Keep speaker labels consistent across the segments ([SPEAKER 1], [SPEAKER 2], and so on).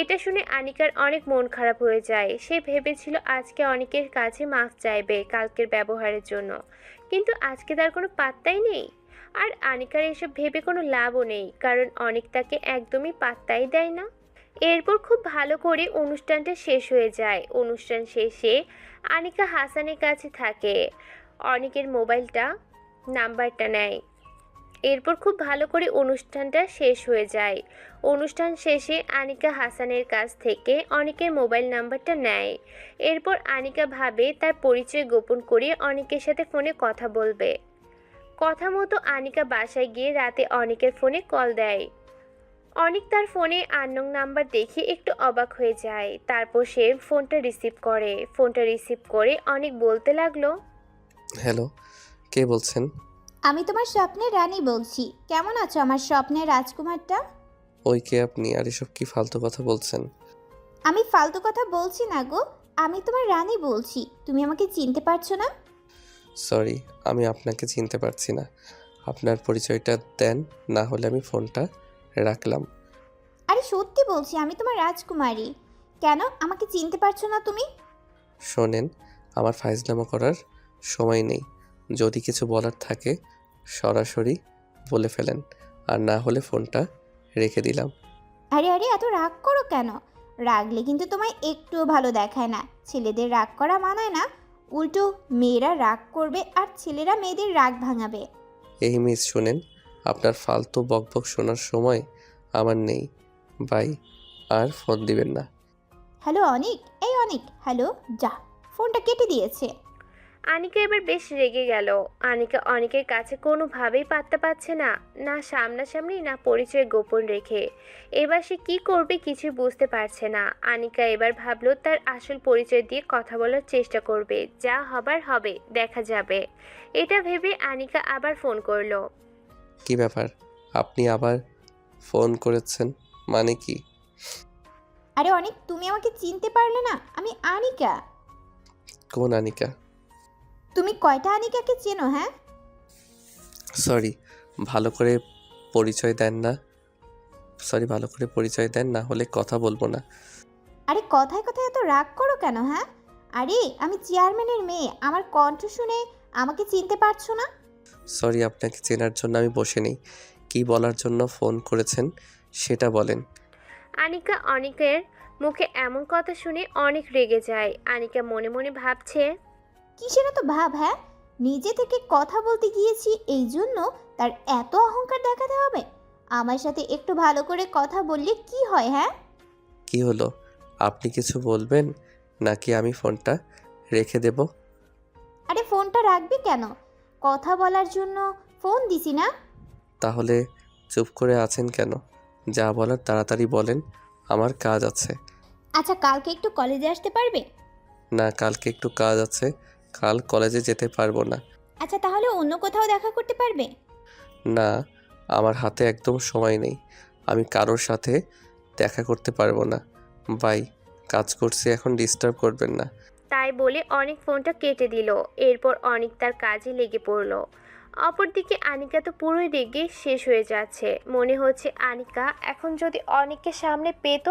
[SPEAKER 1] এটা শুনে আনিকার অনেক মন খারাপ হয়ে যায়। সে ভেবেছিল আজকে অনেকের কাছে মাফ চাইবে কালকের ব্যবহারের জন্য। কিন্তু আজকে তার কোনো পাত্তাই নেই। আর আনিকার এসব ভেবে কোনো লাভও নেই, কারণ অনেক তাকে একদমই পাত্তাই দেয় না। এরপর খুব ভালো করে অনুষ্ঠানটা শেষ হয়ে যায়। অনুষ্ঠান শেষে আনিকা হাসানের কাছে থাকে। অনেকের মোবাইলটা নাম্বারটা নেয়। এরপর খুব ভালো করে অনুষ্ঠানটা শেষ হয়ে যায়। অনুষ্ঠান শেষে আনিকা হাসানের কাছ থেকে অনেকের মোবাইল নাম্বারটা নেয়। এরপর আনিকা ভাবে তার পরিচয় গোপন করে অনেকের সাথে ফোনে কথা বলবে। কথা মতো আনিকা বাসায় গিয়ে রাতে অনেকের ফোনে কল দেয়। অনেক তার ফোনে আননোং নাম্বার দেখে একটু অবাক হয়ে যায়। তারপর সে ফোনটা রিসিভ করে। ফোনটা রিসিভ করে অনেক বলতে লাগল,
[SPEAKER 2] হ্যালো, কে বলছেন?
[SPEAKER 3] আমি তোমার স্বপ্নের রানী বলছি। কেমন আছো আমার স্বপ্নের রাজকুমারটা?
[SPEAKER 2] ওই কে আপনি আর এসব কি ফালতু কথা বলছেন?
[SPEAKER 3] আমি ফালতু কথা বলছি না গো আমি তোমার রানী বলছি। তুমি আমাকে চিনতে পারছ না?
[SPEAKER 2] সরি আমি আপনাকে চিনতে পারছি না। আপনার পরিচয়টা দেন না হলে আমি ফোনটা রাখলাম।
[SPEAKER 3] আরে সত্যি বলছি আমি তোমার রাজকুমারী। কেন? আমাকে চিনতে পারছ না তুমি?
[SPEAKER 2] শোনেন আমার ফাইজলামো করার সময় নেই। যদি কিছু বলার থাকে সরাসরি বলে ফেলেন। আর না হলে ফোনটা রেখে দিলাম।
[SPEAKER 3] আরে আরে এত রাগ করো কেন? রাগলে কিন্তু তোমায় একটুও ভালো দেখায় না। ছেলেদের রাগ করা মানায় না। উল্টো মেয়েরা রাগ করবে আর ছেলেরা মেয়েদের রাগ ভাঙাবে।
[SPEAKER 2] এই মিস শুনেন আপনার ফালতু বকবক শোনার সময় আমার নেই। বাই আর ফোন দিবেন না।
[SPEAKER 3] হ্যালো অনিক। এই অনিক হ্যালো যা ফোনটা কেটে দিয়েছে।
[SPEAKER 1] আনিকা এবার বেশ রেগে গেল। আনিকা অনেকের কাছে কোনোভাবেই পাত্তা পাচ্ছে না না সামনাসামনি না পরিচয় গোপন রেখে। এবার সে কি করবে কিছুই বুঝতে পারছে না। আনিকা এবার ভাবলো তার আসল পরিচয় দিয়ে কথা বলার চেষ্টা করবে যা হবার হবে দেখা যাবে। এটা ভেবে আনিকা আবার ফোন করল।
[SPEAKER 2] কি ব্যাপার? আপনি আবার ফোন করেছেন? মানে কি?
[SPEAKER 3] আরে অনেক তুমি আমাকে চিনতে পারলে না আমি আনিকা।
[SPEAKER 2] কোন আনিকা?
[SPEAKER 3] তুমি কয়টা আনিকাকে চেনো হ্যাঁ?
[SPEAKER 2] সরি ভালো করে পরিচয় দেন না। সরি ভালো করে পরিচয় দেন না হলে কথা বলব না।
[SPEAKER 3] আরে কথায় কথায় এত রাগ করো কেন হ্যাঁ? আরে আমি চেয়ারম্যানের মেয়ে আমার কণ্ঠ শুনে আমাকে চিনতে পারছ না?
[SPEAKER 2] সরি আপনাকে চেনার জন্য আমি বসে নেই। কি বলার জন্য ফোন করেছেন সেটা বলেন।
[SPEAKER 1] আনিকা অনিকের মুখে এমন কথা শুনে অনেক রেগে যায়। আনিকা মনে মনে ভাবছে
[SPEAKER 3] কিসের এত ভাব হ্যাঁ? নিজে থেকে কথা বলতে গিয়েছি এই জন্য তার এত অহংকার দেখাতে হবে। আমার সাথে একটু ভালো করে কথা বললে কি হয় হ্যাঁ?
[SPEAKER 2] কি হলো? আপনি কিছু বলবেন? নাকি আমি ফোনটা রেখে দেব?
[SPEAKER 3] আরে ফোনটা রাখবি কেন? কথা বলার জন্য ফোন দিছি না?
[SPEAKER 2] তাহলে চুপ করে আছেন কেন? যা বলার তাড়াতাড়ি বলেন আমার কাজ আছে।
[SPEAKER 3] আচ্ছা কালকে একটু কলেজে আসতে পারবে?
[SPEAKER 2] না কালকে একটু কাজ আছে। কাল কলেজে যেতে পারব না।
[SPEAKER 3] আচ্ছা তাহলে অন্য কোথাও দেখা করতে পারবে?
[SPEAKER 2] না আমার হাতে একদম সময় নেই। আমি কারোর সাথে দেখা করতে পারব না। বাই কাজ করছি এখন ডিস্টার্ব করবেন না।
[SPEAKER 1] তাই বলে অনেক ফোনটা কেটে দিল। এরপর অনেক তার কাজে লেগে পড়ল। অপরদিকে আনিকা তো পুরোই রেগে শেষ হয়ে যাচ্ছে। মনে হচ্ছে আনিকা এখন যদি অনেককে সামনে পেত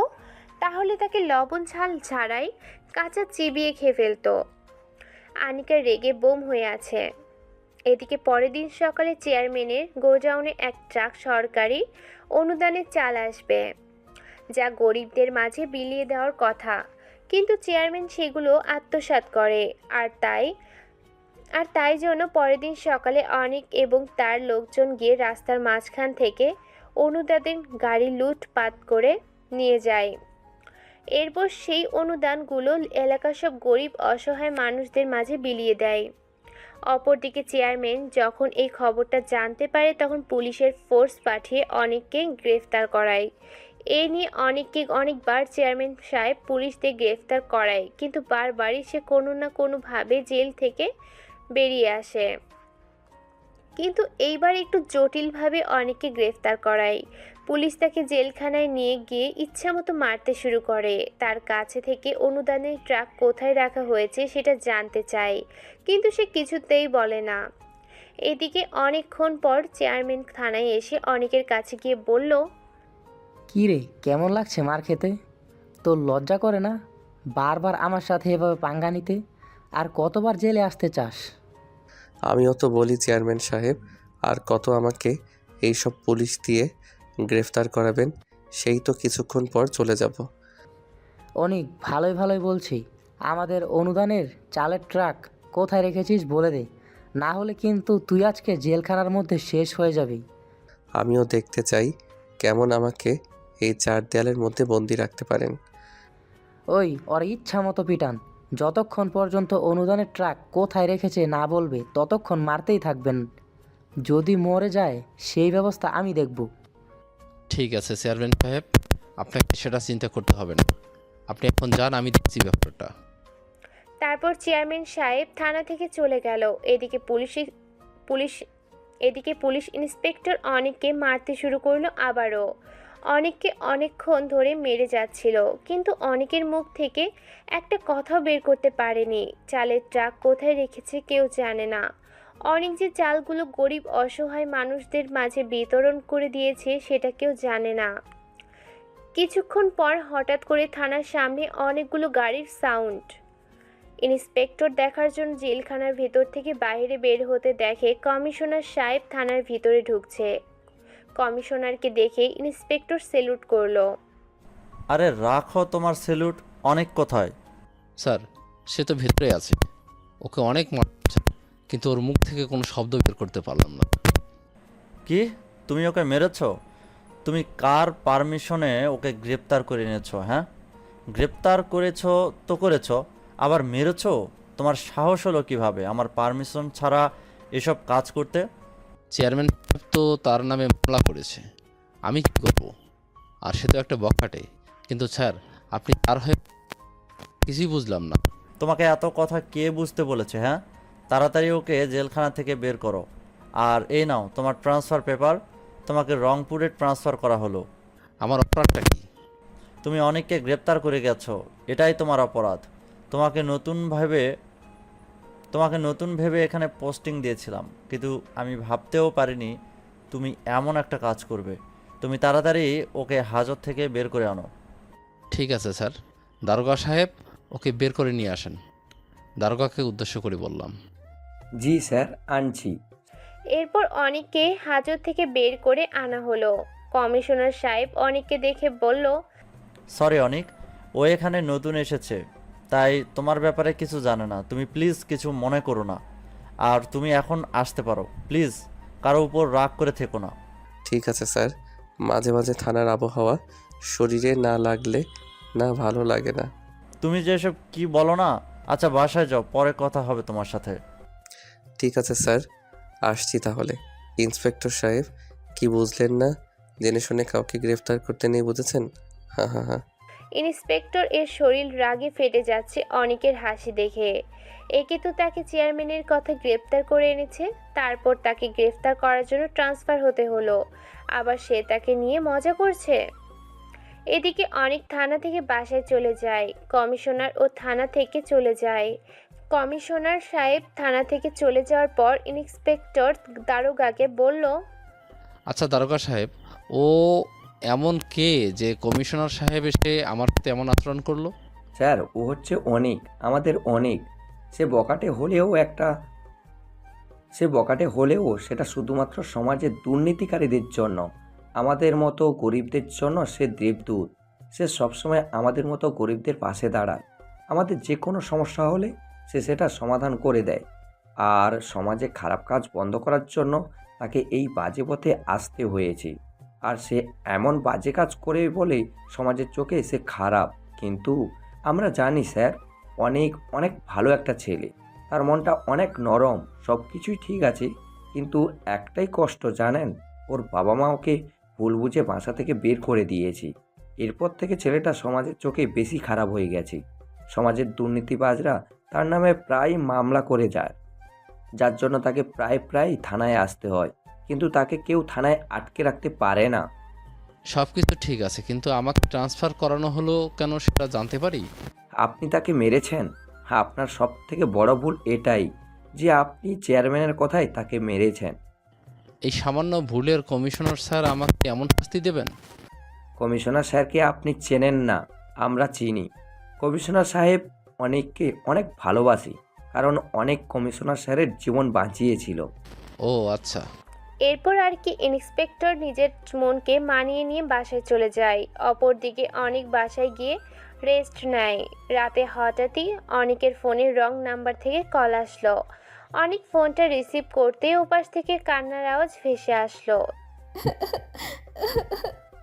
[SPEAKER 1] তাহলে তাকে লবণ ঝাল ছাড়াই কাঁচা চিবিয়ে খেয়ে ফেলতো। আনিকা রেগে বোম হয়ে আছে। এদিকে পরের দিন সকালে চেয়ারম্যানের গোডাউনে এক ট্রাক সরকারি অনুদানের চাল আসবে, যা গরিবদের মাঝে বিলিয়ে দেওয়ার কথা। কিন্তু চেয়ারম্যান সেগুলো আত্মসাৎ করে, আর তাই আর তাই জন্য পরের দিন সকালে অনেক এবং তার লোকজন গিয়ে রাস্তার মাঝখান থেকে অনুদাদের গাড়ি লুটপাট করে নিয়ে যায়। এরপর সেই অনুদানগুলো এলাকার সব গরিব, অসহায় মানুষদের মাঝে বিলিয়ে দেয়। অপরদিকে চেয়ারম্যান যখন এই খবরটা জানতে পারে, তখন পুলিশের ফোর্স পাঠিয়ে অনেককে গ্রেফতার করায়। এ নিয়ে অনেককে অনেকবার চেয়ারম্যান সাহেব পুলিশদের গ্রেফতার করায়, কিন্তু বারবারই সে কোনো না কোনোভাবে জেল থেকে বেরিয়ে আসে। কিন্তু এইবার একটু জটিলভাবে অনেককে গ্রেফতার করায়। পুলিশ তাকে জেলখানায় নিয়ে গিয়ে ইচ্ছামতো মারতে শুরু করে। তার কাছে থেকে অনুদানের ট্রাক কোথায় রাখা হয়েছে সেটা জানতে চায় কিন্তু সে কিছুতেই বলে না। এদিকে অনেকক্ষণ পর চেয়ারম্যান থানায় এসে অনেকের কাছে গিয়ে বলল
[SPEAKER 4] কী রে কেমন লাগছে মার খেতে? তোর লজ্জা করে না? বারবার আমার সাথে এভাবে পাঙ্গা নিতে? আর কতবার জেলে আসতে চাস?
[SPEAKER 2] আমিও তো বলি চেয়ারম্যান সাহেব আর কত আমাকে এইসব পুলিশ দিয়ে গ্রেফতার করাবেন সেই তো কিছুক্ষণ পর চলে যাব।
[SPEAKER 4] অনেক ভালোই ভালোই বলছি। আমাদের অনুদানের চালের ট্রাক কোথায় রেখেছিস বলে দে। না হলে কিন্তু তুই আজকে জেলখানার মধ্যে শেষ হয়ে যাবি।
[SPEAKER 2] আমিও দেখতে চাই কেমন আমাকে এই চার দেয়ালের মধ্যে বন্দি রাখতে পারেন।
[SPEAKER 4] ওই ওর ইচ্ছা মতো পিটান। যতক্ষণ পর্যন্ত অনুদানের ট্রাক কোথায় রেখেছে না বলবে ততক্ষণ মারতেই থাকবেন। যদি মরে যায় সেই ব্যবস্থা আমি দেখব।
[SPEAKER 5] ঠিক আছে, চেয়ারম্যান সাহেব, আপনাকে সেটা চিন্তা করতে হবে না। আপনি এখন যান, আমি দেখছি ব্যাপারটা।
[SPEAKER 1] তারপর চেয়ারম্যান সাহেব থানা থেকে চলে গেল। এদিকে পুলিশ পুলিশ, এদিকে পুলিশ ইন্সপেক্টর অনেককে মারতে শুরু করল আবারও। অনেককে অনেকক্ষণ ধরে মেরে যাচ্ছিল, কিন্তু অনেকের মুখ থেকে একটা কথাও বের করতে পারেনি। চালের ট্রাক কোথায় রেখেছে কেউ জানে না। অনেক যে চালগুলো গরিব অসহায় মানুষদের মাঝে বিতরণ করে দিয়েছে সেটা কেউ জানে না। কিছুক্ষণ পর হঠাৎ করে থানার সামনে অনেকগুলো গাড়ির সাউন্ড ইন্সপেক্টর দেখার জন্য জেলখানার ভেতর থেকে বাইরে বের হতে দেখে কমিশনার সাহেব থানার ভিতরে ঢুকছে। কমিশনারকে দেখে ইন্সপেক্টর সেলুট করল।
[SPEAKER 6] আরে রাখো তোমার সেলুট অনেক কোথায়?
[SPEAKER 5] স্যার সে তো ভেতরে আছে। ওকে অনেক মারছে কিন্তু ওর মুখ থেকে কোনো শব্দ বের করতে পারলাম না।
[SPEAKER 6] কি? তুমি ওকে মেরেছ? তুমি কার পারমিশনে ওকে গ্রেপ্তার করে এনেছো হ্যাঁ? গ্রেপ্তার করেছ তো করেছ আবার মেরেছ? তোমার সাহস হলো কীভাবে? আমার পারমিশন ছাড়া এসব কাজ করতে?
[SPEAKER 5] চেয়ারম্যান সাহেব তো তার নামে মামলা করেছে। আমি কি করব? আর সে তো একটা বখাটে। কিন্তু স্যার আপনি তার হয়ে কিছুই বুঝলাম না।
[SPEAKER 6] তোমাকে এত কথা কে বুঝতে বলেছে হ্যাঁ? তাড়াতাড়ি ওকে জেলখানা থেকে বের করো। আর এই নাও তোমার ট্রান্সফার পেপার তোমাকে রংপুরে ট্রান্সফার করা হলো।
[SPEAKER 5] আমার অপরাধটা কি?
[SPEAKER 6] তুমি অনেককে গ্রেপ্তার করে গেছো এটাই তোমার অপরাধ। তোমাকে নতুনভাবে তোমাকে নতুন ভেবে এখানে পোস্টিং দিয়েছিলাম কিন্তু আমি ভাবতেও পারিনি তুমি এমন একটা কাজ করবে। তুমি তাড়াতাড়ি ওকে হাজত থেকে বের করে আনো।
[SPEAKER 5] ঠিক আছে স্যার। দারোগা সাহেব ওকে বের করে নিয়ে আসেন। দারোগাকে উদ্দেশ্য করে বললাম।
[SPEAKER 7] জি স্যার আনছি।
[SPEAKER 1] এরপর অনেককে হাজত থেকে বের করে আনা হলো। কমিশনার সাহেব অনেককে দেখে বলল
[SPEAKER 6] সরি অনিক। ও এখানে নতুন এসেছে। তাই তোমার ব্যাপারে কিছু জানে না। তুমি প্লিজ কিছু মনে করো না। আর তুমি এখন আসতে পারো। প্লিজ কারও উপর রাগ করে থেকো না।
[SPEAKER 2] ঠিক আছে স্যার। মাঝে মাঝে থানার আবহাওয়া শরীরে না লাগলে না ভালো লাগে না।
[SPEAKER 6] তুমি যেসব কি বলো না? আচ্ছা বাসায় যাও। পরে কথা হবে তোমার সাথে।
[SPEAKER 2] ঠিক আছে, স্যার। আসছি তাহলে। ইন্সপেক্টর সাহেব, কি বুঝলেন না? জেনে শুনে কাউকে গ্রেফতার করতে নেই, বুঝেছেন? হ্যাঁ হ্যাঁ হ্যাঁ
[SPEAKER 1] ইন্সপেক্টর এর শরীর রাগে ফেটে যাচ্ছে অনেকের হাসি দেখে। একে তো তাকে চেয়ারম্যানের কথা গ্রেপ্তার করে এনেছে, তারপর তাকে গ্রেফতার করার জন্য ট্রান্সফার হতে হলো। আবার সে তাকে নিয়ে মজা করছে। এদিকে অনেক থানা থেকে বাসায় চলে যায়, কমিশনার ও থানা থেকে চলে যায়। কমিশনার সাহেব থানা থেকে চলে যাওয়ার পর ইন্সপেক্টর দারোগাকে বলল
[SPEAKER 5] আচ্ছা দারোগা সাহেব ও এমন কে যে কমিশনার সাহেব এসে আমার সাথে এমন আচরণ করল?
[SPEAKER 7] স্যার ও হচ্ছে অনেক আমাদের অনেক। সে বকাটে হলেও একটা সে বকাটে হলেও সেটা শুধুমাত্র সমাজের দুর্নীতিকারীদের জন্য আমাদের মতো গরিবদের জন্য সে দেবদূত। সে সবসময় আমাদের মতো গরিবদের পাশে দাঁড়ায়। আমাদের যে কোনো সমস্যা হলে সে সেটা সমাধান করে দেয়। আর সমাজে খারাপ কাজ বন্ধ করার জন্য তাকে এই বাজে পথে আসতে হয়েছে। আর সে এমন বাজে কাজ করে বলে সমাজের চোখে সে খারাপ। কিন্তু আমরা জানি স্যার, অনেক অনেক ভালো একটা ছেলে। তার মনটা অনেক নরম সব কিছুই ঠিক আছে। কিন্তু একটাই কষ্ট, জানেন? ওর বাবা মা ওকে ভুল বুঝে বাসা থেকে বের করে দিয়েছি। এরপর থেকে ছেলেটা সমাজের চোখে বেশি খারাপ হয়ে গেছে। সমাজের দুর্নীতিবাজরা তার নামে প্রায় মামলা করে যায়। যার জন্য তাকে প্রায় প্রায় থানায় আসতে হয়। কিন্তু তাকে কেউ থানায় আটকে রাখতে পারে না।
[SPEAKER 5] সব কিছু ঠিক আছে কিন্তু আমাকে ট্রান্সফার করানো হলো কেন সেটা জানতে পারি?
[SPEAKER 7] আপনি তাকে মেরেছেন? হ্যাঁ আপনার সব থেকে বড় ভুল এটাই যে আপনি চেয়ারম্যানের কথায় তাকে মেরেছেন।
[SPEAKER 5] এই সামান্য ভুলের কমিশনার স্যার আমাকে এমন শাস্তি দেবেন?
[SPEAKER 7] কমিশনার স্যারকে আপনি চেনেন না আমরা চিনি। কমিশনার সাহেব অনেককে অনেক ভালোবাসি কারণ অনেক কমিশনার স্যারের জীবন বাঁচিয়েছিল।
[SPEAKER 5] ও আচ্ছা।
[SPEAKER 1] এরপর আর কি ইন্সপেক্টর নিজের মনকে মানিয়ে নিয়ে বাসায় চলে যায়। অপরদিকে অনেক বাসায় গিয়ে রেস্ট নেয়। রাতে হঠাৎই অনেকের ফোনের রং নাম্বার থেকে কল আসলো। অনেক ফোনটা রিসিভ করতে ওপাশ থেকে কান্নার আওয়াজ ভেসে আসলো।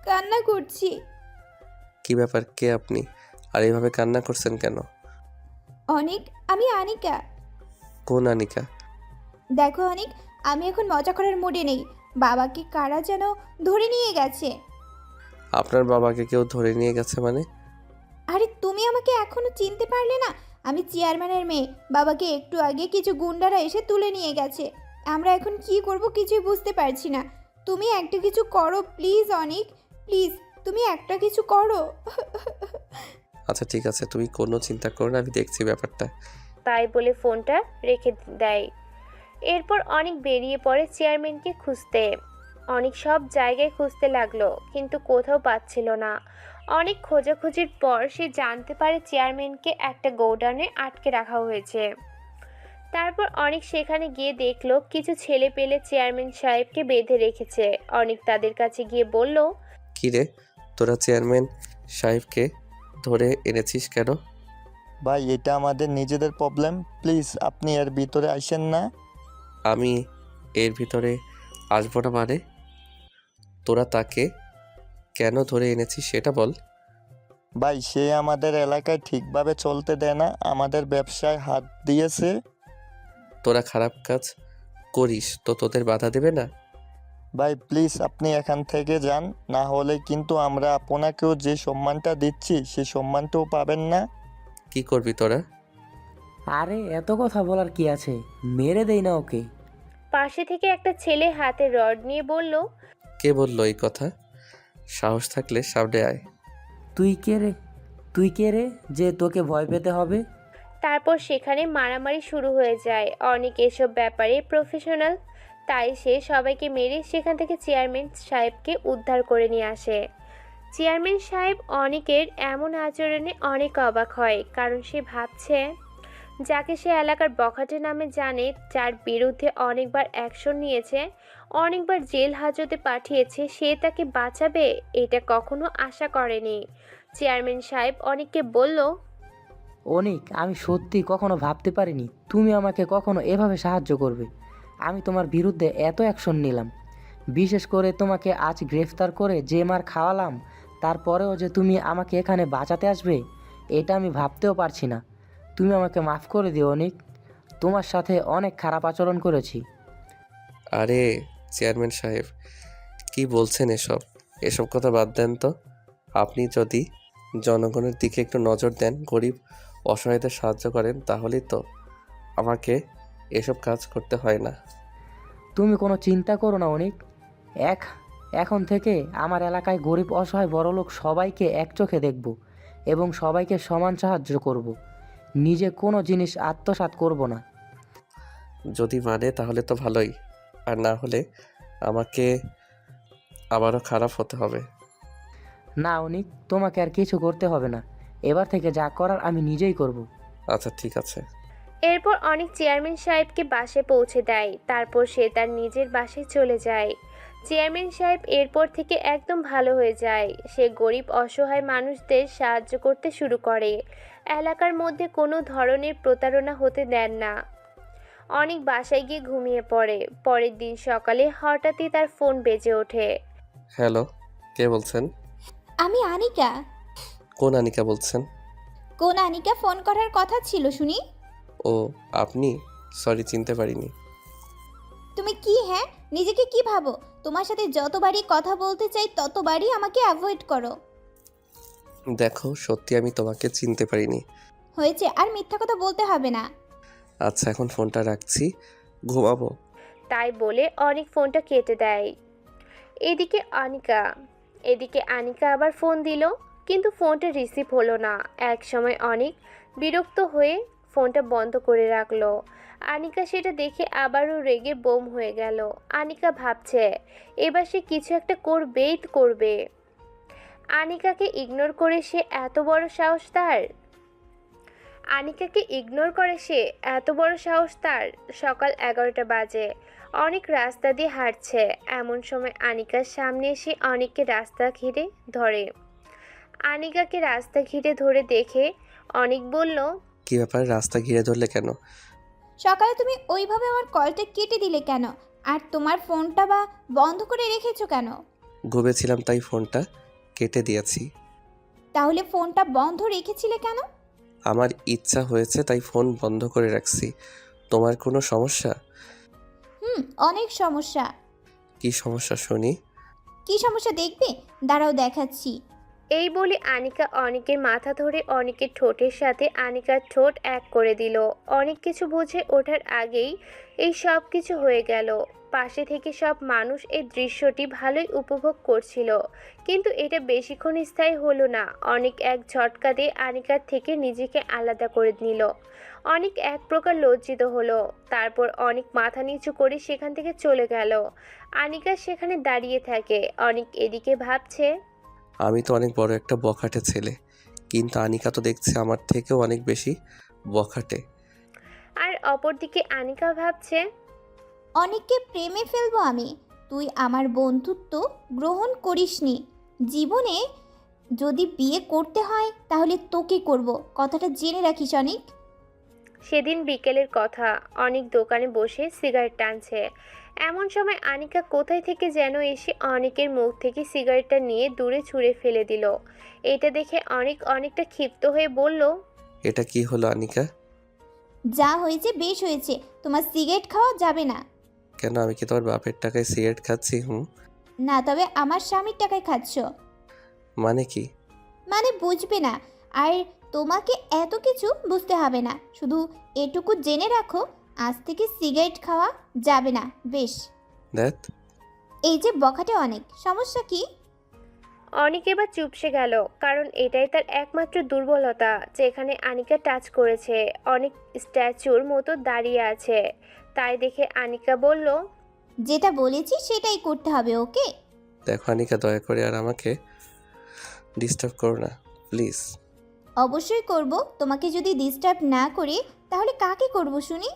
[SPEAKER 3] কান্না করছি।
[SPEAKER 2] কি ব্যাপার? কে আপনি? আর এইভাবে কান্না করছেন কেন?
[SPEAKER 3] অনেক আমি আনিকা।
[SPEAKER 2] কোন আনিকা?
[SPEAKER 3] দেখো অনেক আমি এখন মজা করার মুডে নেই। বাবাকে কারা যেন ধরে নিয়ে গেছে।
[SPEAKER 2] আপনার বাবাকে কেউ ধরে নিয়ে গেছে মানে?
[SPEAKER 3] আরে তুমি আমাকে এখনও চিনতে পারলে না। আমি চেয়ারম্যানের মেয়ে। বাবাকে একটু আগে কিছু গুন্ডারা এসে তুলে নিয়ে গেছে। আমরা এখন কি করব কিছুই বুঝতে পারছি না। তুমি একটা কিছু করো প্লিজ অনিক। প্লিজ তুমি একটা কিছু করো।
[SPEAKER 2] আচ্ছা ঠিক আছে তুমি কোনো চিন্তা করো না আমি দেখছি ব্যাপারটা।
[SPEAKER 1] তাই বলে ফোনটা রেখে দেয়। এরপর অনেক বেরিয়ে পড়ে চেয়ারম্যানকে খুঁজতে। অনেক সব জায়গায় খুঁজতে লাগল কিন্তু কোথাও পাচ্ছিল না। অনেক খোঁজাখুঁজির পর সে জানতে পারে চেয়ারম্যানকে একটা গোডাউনে আটকে রাখা হয়েছে। তারপর অনেক সেখানে গিয়ে দেখল কিছু ছেলে পেলে চেয়ারম্যান সাহেবকে বেঁধে রেখেছে। অনেক তাদের কাছে গিয়ে বলল
[SPEAKER 2] কি রে? তোরা চেয়ারম্যান সাহেবকে ধরে এনেছিস কেন?
[SPEAKER 8] ভাই এটা আমাদের নিজেদের প্রবলেম প্লিজ আপনি এর ভিতরে আসেন না।
[SPEAKER 2] আমি এর ভিতরে আসব না মানে? তোরা তাকে কেন ধরে এনেছিস সেটা বল।
[SPEAKER 8] ভাই সে আমাদের এলাকায় ঠিকভাবে চলতে দেয় না। আমাদের ব্যবসায় হাত দিয়েছে।
[SPEAKER 2] তোরা খারাপ কাজ করিস তো তোদের বাধা দেবে না?
[SPEAKER 8] ভাই প্লিজ আপনি এখান থেকে যান না হলে কিন্তু আমরা আপনাকেও যে সম্মানটা দিচ্ছি সে সম্মানটাও পাবেন না।
[SPEAKER 2] কি করবি তোরা?
[SPEAKER 4] আরে এত কথা বলার কি আছে? মেরে দেই না ওকে।
[SPEAKER 1] পাশে থেকে একটা ছেলে হাতে রড নিয়ে বলল
[SPEAKER 2] কে বলল এই কথা? সাহস থাকলে সামনে আয়।
[SPEAKER 4] তুই কে রে? তুই কে রে যে তোকে ভয় পেতে হবে?
[SPEAKER 1] তারপর সেখানে মারামারি শুরু হয়ে যায়। অনেক এসব ব্যাপারে প্রফেশনাল তাই সে সবাইকে মেরে সেখান থেকে চেয়ারম্যান সাহেবকে উদ্ধার করে নিয়ে আসে। চেয়ারম্যান সাহেব অনেকের এমন আচরণে অনেক অবাক হয়, কারণ সে ভাবছে, যাকে সে এলাকার বখাটে নামে জানে, যার বিরুদ্ধে অনেকবার অ্যাকশন নিয়েছে, অনেকবার জেল হাজতে পাঠিয়েছে, সে তাকে বাঁচাবে? এটা কখনো আশা করেনি। চেয়ারম্যান সাহেব অনেককে বলল,
[SPEAKER 4] অনেক, আমি সত্যি কখনো ভাবতে পারিনি, তুমি আমাকে কখনো এভাবে সাহায্য করবে। আমি তোমার বিরুদ্ধে এত অ্যাকশন নিলাম। বিশেষ করে তোমাকে আজ গ্রেফতার করে যে মার খাওয়ালাম, তারপরেও যে তুমি আমাকে এখানে বাঁচাতে আসবে, এটা আমি ভাবতেও পারছি না। তুমি আমাকে মাফ করে দিও, অনিক। তোমার সাথে অনেক খারাপ আচরণ করেছি।
[SPEAKER 2] আরে, চেয়ারম্যান সাহেব, কি বলছেন এসব? এসব কথা বাদ দেন তো। আপনি যদি জনগণের দিকে একটু নজর দেন, গরিব, অসহায়দের সাহায্য করেন, তাহলেই তো আমাকে এসব কাজ করতে হয় না।
[SPEAKER 4] তুমি কোনো চিন্তা করো না অনেক। এক এখন থেকে আমার এলাকায় গরিব অসহায় বড়লোক সবাইকে এক চোখে দেখব এবং সবাইকে সমান সাহায্য করব। নিজে কোনো জিনিস আত্মসাৎ করব না।
[SPEAKER 2] যদি মানে তাহলে তো ভালোই আর না হলে আমাকে আবারও খারাপ হতে হবে।
[SPEAKER 4] না অনিক তোমাকে আর কিছু করতে হবে না। এবার থেকে যা করার আমি নিজেই করব।
[SPEAKER 2] আচ্ছা ঠিক আছে।
[SPEAKER 1] এরপর অনেক চেয়ারম্যান সাহেবকে বাসে পৌঁছে দেয়। তারপর সে তার নিজের বাসে চলে যায়। চেয়ারম্যান সাহেব এরপর থেকে একদম ভালো হয়ে যায়। সে গরিব অসহায় মানুষদের সাহায্য করতে শুরু করে। এলাকার মধ্যে কোনো ধরনের প্রতারণা হতে দেন না। অনেক বাসায় গিয়ে ঘুমিয়ে পড়ে। পরের দিন সকালে হঠাৎই তার ফোন বেজে ওঠে।
[SPEAKER 2] হ্যালো কে বলছেন?
[SPEAKER 3] আমি আনিকা।
[SPEAKER 2] কোন আনিকা বলছেন?
[SPEAKER 3] কোন আনিকা ফোন করার কথা ছিল শুনি?
[SPEAKER 2] ও আপনি সরি চিনতে পারিনি।
[SPEAKER 3] তুমি কি হ্যাঁ? নিজেকে কি ভাবো? তোমার সাথে যতবারই কথা বলতে চাই ততবারই আমাকে অ্যাভয়েড করো।
[SPEAKER 2] দেখো সত্যি আমি তোমাকে চিনতে পারিনি।
[SPEAKER 3] হয়েছে আর মিথ্যা কথা বলতে হবে না।
[SPEAKER 2] আচ্ছা এখন ফোনটা রাখছি। ঘুমাবো।
[SPEAKER 1] তাই বলে অনেক ফোনটা কেটে দেয়। এদিকে আনিকা এদিকে আনিকা আবার ফোন দিল কিন্তু ফোনটা রিসিভ হলো না। এক সময় অনেক বিরক্ত হয়ে ফোনটা বন্ধ করে রাখল। আনিকা সেটা দেখে আবারও রেগে বোম হয়ে গেল। আনিকা ভাবছে, এবার সে কিছু একটা করবেই করবে। আনিকাকে ইগনোর করে সে এত বড় সাহস তার? আনিকাকে ইগনোর করে সে এত বড় সাহস তার? সকাল এগারোটা বাজে। অনেক রাস্তা দিয়ে হাঁটছে। এমন সময় আনিকার সামনে এসে অনেককে রাস্তা ঘিরে ধরে। আনিকাকে রাস্তা ঘিরে ধরে দেখে অনেক বলল
[SPEAKER 2] কি ব্যাপার রাস্তা ঘিরে ধরলে কেন?
[SPEAKER 3] সকালে তুমি ওইভাবে আমার কলটা কেটে দিলে কেন? আর তোমার ফোনটা বা বন্ধ করে রেখেছো কেন?
[SPEAKER 2] ঘুমেছিলাম তাই ফোনটা কেটে দিয়েছি।
[SPEAKER 3] তাহলে ফোনটা বন্ধ রেখেছিলে কেন?
[SPEAKER 2] আমার ইচ্ছা হয়েছে তাই ফোন বন্ধ করে রাখছি। তোমার কোনো সমস্যা?
[SPEAKER 3] হুম অনেক সমস্যা।
[SPEAKER 2] কি সমস্যা শুনি?
[SPEAKER 3] কি সমস্যা দেখবে? দাঁড়াও দেখাচ্ছি।
[SPEAKER 1] এই বলে আনিকা অনেকের মাথা ধরে অনেকের ঠোঁটের সাথে আনিকার ঠোঁট এক করে দিল। অনেক কিছু বুঝে ওঠার আগেই এই সব কিছু হয়ে গেল। পাশে থেকে সব মানুষ এই দৃশ্যটি ভালোই উপভোগ করছিল। কিন্তু এটা বেশিক্ষণ স্থায়ী হলো না। অনেক এক ঝটকা দিয়ে আনিকার থেকে নিজেকে আলাদা করে নিল। অনেক এক প্রকার লজ্জিত হলো। তারপর অনেক মাথা নিচু করে সেখান থেকে চলে গেল। আনিকা সেখানে দাঁড়িয়ে থাকে। অনেক এদিকে ভাবছে
[SPEAKER 2] আমি তো অনেক বড় একটা বখাটে ছেলে। কিন্তু আনিকা তো দেখছে আমার থেকেও অনেক বেশি বখাটে।
[SPEAKER 1] আর অপরদিকে আনিকা ভাবছে
[SPEAKER 3] অনেককে প্রেমে ফেলব আমি। তুই আমার বন্ধুত্ব গ্রহণ করিসনি। জীবনে যদি বিয়ে করতে হয় তাহলে তোকে করব। কথাটা জেনে রাখিস অনেক।
[SPEAKER 1] সেদিন বিকেলের কথা অনেক দোকানে বসে সিগারেট টানছে। এমন সময় আনিকা কোথায় থেকে যেন এসে অনেকের মুখ থেকে সিগারেটটা নিয়ে দূরে ছুঁড়ে ফেলে দিল। এটা দেখে অনেক অনেকটা ক্ষিপ্ত হয়ে বলল
[SPEAKER 2] এটা কি হলো আনিকা?
[SPEAKER 3] যা হয়েছে বেশ হয়েছে তোমার সিগারেট খাওয়া যাবে না।
[SPEAKER 2] কেন আমি কি তোমার বাপের টাকায় সিগারেট খাচ্ছি হুম?
[SPEAKER 3] না তবে আমার স্বামীর টাকায় খাচ্ছ।
[SPEAKER 2] মানে কি?
[SPEAKER 3] মানে বুঝবে না আর তোমাকে এত কিছু বুঝতে হবে না। শুধু এটুকু জেনে রাখো আজ থেকে সিগারেট খাওয়া যাবে না বেশ।
[SPEAKER 2] দেখ।
[SPEAKER 3] এই যে বখাটে অনেক সমস্যা কি?
[SPEAKER 1] অনেক এবার চুপসে গেল কারণ এটাই তার একমাত্র দুর্বলতা যেখানে আনিকা টাচ করেছে অনেক স্ট্যাচুর মতো দাঁড়িয়ে আছে। তাই দেখে আনিকা বলল
[SPEAKER 3] যেটা বলেছি সেটাই করতে হবে ওকে?
[SPEAKER 2] দেখো আনিকা দয়া করে আর আমাকে ডিস্টার্ব করো না প্লিজ
[SPEAKER 3] অবশ্যই করব তোমাকে যদি ডিস্টার্ব না করি তাহলে কাকে করব শুনি?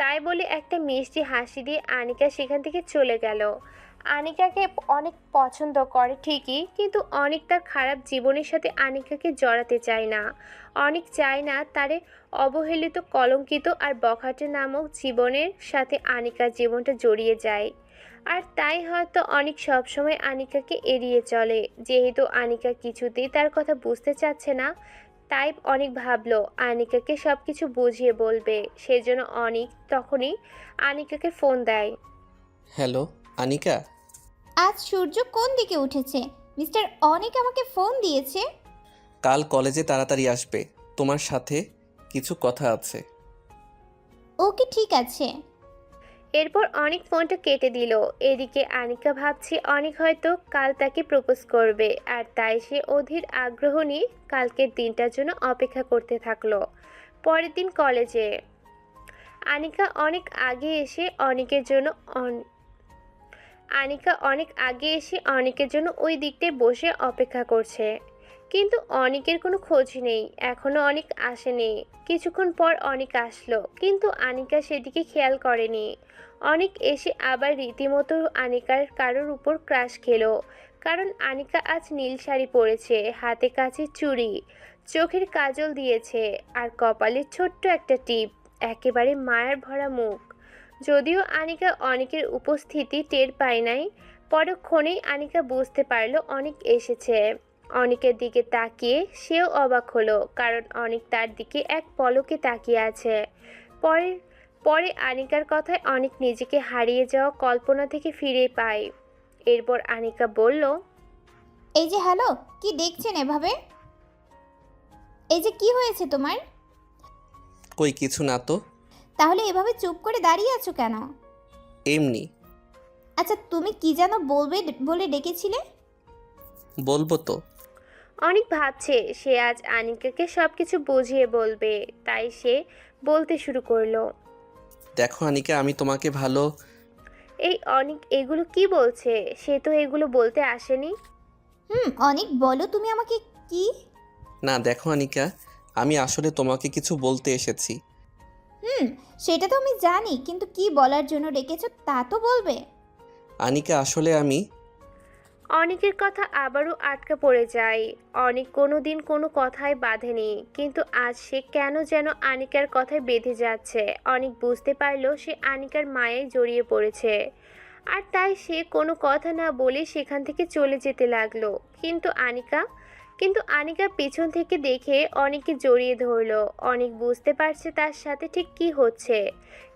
[SPEAKER 1] তাই বলে একটা মিষ্টি হাসি দিয়ে আনিকা সেখান থেকে চলে গেল। আনিকাকে অনেক পছন্দ করে ঠিকই, কিন্তু অনেক তার খারাপ জীবনের সাথে আনিকাকে জড়াতে চায় না। অনেক চায় না তারে অবহেলিত, কলঙ্কিত আর বখাটে নামক জীবনের সাথে আনিকার জীবনটা জড়িয়ে যায়। আর তাই হয়তো অনেক সবসময় আনিকাকে এড়িয়ে চলে। যেহেতু আনিকা কিছুতেই তার কথা বুঝতে চাচ্ছে না তাই অনেক ভাবলো আনিকাকে সব কিছু বুঝিয়ে বলবে। সেজন্য অনিক তখনই আনিকাকে ফোন দেয়।
[SPEAKER 2] হ্যালো আনিকা?
[SPEAKER 3] আজ সূর্য কোন দিকে উঠেছে? মিস্টার অনেক আমাকে ফোন দিয়েছে?
[SPEAKER 2] কাল কলেজে তাড়াতাড়ি আসবে। তোমার সাথে কিছু কথা আছে।
[SPEAKER 3] ওকে ঠিক আছে।
[SPEAKER 1] এরপর অনেক ফোনটা কেটে দিল। এদিকে আনিকা ভাবছে অনেক হয়তো কাল তাকে প্রপোজ করবে, আর তাই সে অধীর আগ্রহ নিয়ে কালকের দিনটার জন্য অপেক্ষা করতে থাকল। পরের দিন কলেজে। আনিকা অনেক আগে এসে অনেকের জন্য আনিকা অনেক আগে এসে অনেকের জন্য ওই দিকটায় বসে অপেক্ষা করছে। কিন্তু অনেকের কোনো খোঁজ নেই, এখনও অনেক আসেনি। কিছুক্ষণ পর অনেক আসলো, কিন্তু আনিকা সেদিকে খেয়াল করেনি। অনেক এসে আবার রীতিমতো আনিকার কারোর উপর ক্রাশ খেলো, কারণ আনিকা আজ নীল শাড়ি পরেছে, হাতে কাছে চুড়ি, চোখের কাজল দিয়েছে, আর কপালে ছোট্ট একটা টিপ, একেবারে মায়ার ভরা মুখ। যদিও আনিকা অনেকের উপস্থিতি টের পায় নাই, পরক্ষণেই আনিকা বুঝতে পারল অনেক এসেছে। অনেকের দিকে তাকিয়ে সেও অবাক হলো কারণ অনেক তার দিকে এক পলকে তাকিয়ে আছে। পরে পরে আনিকার কথায় অনেক নিজেকে হারিয়ে যাওয়া কল্পনা থেকে ফিরে পায়। এরপর আনিকা বলল
[SPEAKER 3] এই যে হ্যালো কি দেখছেন এভাবে? এই যে কি হয়েছে তোমার?
[SPEAKER 2] কই কিছু না তো।
[SPEAKER 3] তাহলে এভাবে চুপ করে দাঁড়িয়ে আছো কেন?
[SPEAKER 2] এমনি।
[SPEAKER 3] আচ্ছা তুমি কি যেন বলবে বলে ডেকেছিলে?
[SPEAKER 2] বলব তো।
[SPEAKER 1] অনেক ভাবছে। সে আজ আনিকাকে সব কিছু বুঝিয়ে বলবে। তাই সে বলতে শুরু করল।
[SPEAKER 2] দেখো আনিকা আমি তোমাকে ভালো
[SPEAKER 1] এই অনেক এগুলো কি বলছে? সে তো এগুলো বলতে আসেনি।
[SPEAKER 3] হুম অনেক বলো তুমি আমাকে কি?
[SPEAKER 9] না দেখো আনিকা আমি আসলে তোমাকে কিছু বলতে এসেছি।
[SPEAKER 3] হুম সেটা তো আমি জানি কিন্তু কি বলার জন্য ডেকেছো তা তো বলবে।
[SPEAKER 9] আনিকা আসলে আমি
[SPEAKER 1] অনেকের কথা আবারও আটকা পড়ে যায়। অনেক কোনো দিন কোনো কথায় বাঁধেনি, কিন্তু আজ সে কেন যেন আনিকার কথায় বেঁধে যাচ্ছে। অনেক বুঝতে পারল সে আনিকার মায়ায় জড়িয়ে পড়েছে। আর তাই সে কোনো কথা না বলে সেখান থেকে চলে যেতে লাগল। কিন্তু আনিকা? কিন্তু আনিকা পিছন থেকে দেখে অনেককে জড়িয়ে ধরলো। অনেক বুঝতে পারছে তার সাথে ঠিক কি হচ্ছে।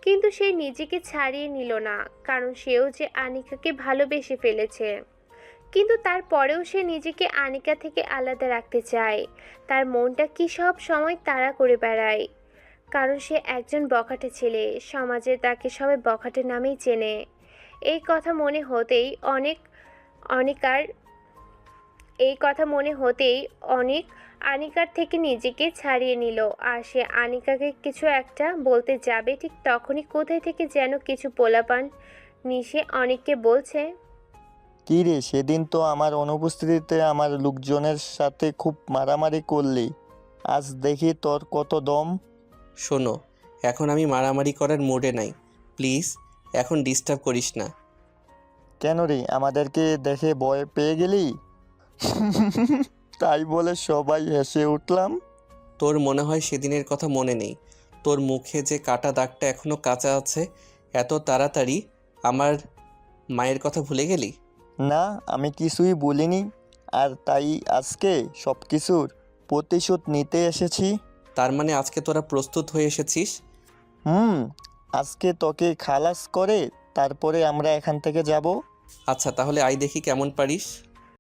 [SPEAKER 1] কিন্তু সে নিজেকে ছাড়িয়ে নিল না, কারণ সেও যে আনিকাকে ভালোবেসে ফেলেছে। কিন্তু তারপরেও সে নিজেকে আনিকা থেকে আলাদা রাখতে চায়। তার মনটা কি সব সময় তাড়া করে বেড়ায়। কারণ সে একজন বখাটে ছেলে, সমাজে তাকে সবাই বখাটে নামেই চেনে। এই কথা মনে হতেই অনেক অনিকার, এই কথা মনে হতেই অনেক আনিকার থেকে নিজেকে ছাড়িয়ে নিল। আর সে আনিকাকে কিছু একটা বলতে যাবে ঠিক তখনই কোথায় থেকে যেন কিছু পোলাপান নিশে অনেককে বলছে
[SPEAKER 8] কী রে সেদিন তো আমার অনুপস্থিতিতে আমার লোকজনের সাথে খুব মারামারি করলি। আজ দেখি তোর কত দম।
[SPEAKER 9] শোনো এখন আমি মারামারি করার মোডে নাই। প্লিজ এখন ডিস্টার্ব করিস না।
[SPEAKER 8] কেন রে আমাদেরকে দেখে ভয় পেয়ে গেলি? তাই বলে সবাই হেসে উঠলাম।
[SPEAKER 9] তোর মনে হয় সেদিনের কথা মনে নেই। তোর মুখে যে কাটা দাগটা এখনও কাঁচা আছে এত তাড়াতাড়ি আমার মায়ের কথা ভুলে গেলি?
[SPEAKER 8] না আমি কিছুই বলিনি। আর তাই আজকে সব কিছুর প্রতিশোধ নিতে এসেছি।
[SPEAKER 9] তার মানে আজকে তোরা প্রস্তুত হয়ে এসেছিস?
[SPEAKER 8] হুম আজকে তোকে খালাস করে তারপরে আমরা এখান থেকে যাব।
[SPEAKER 9] আচ্ছা তাহলে আই দেখি কেমন পারিস।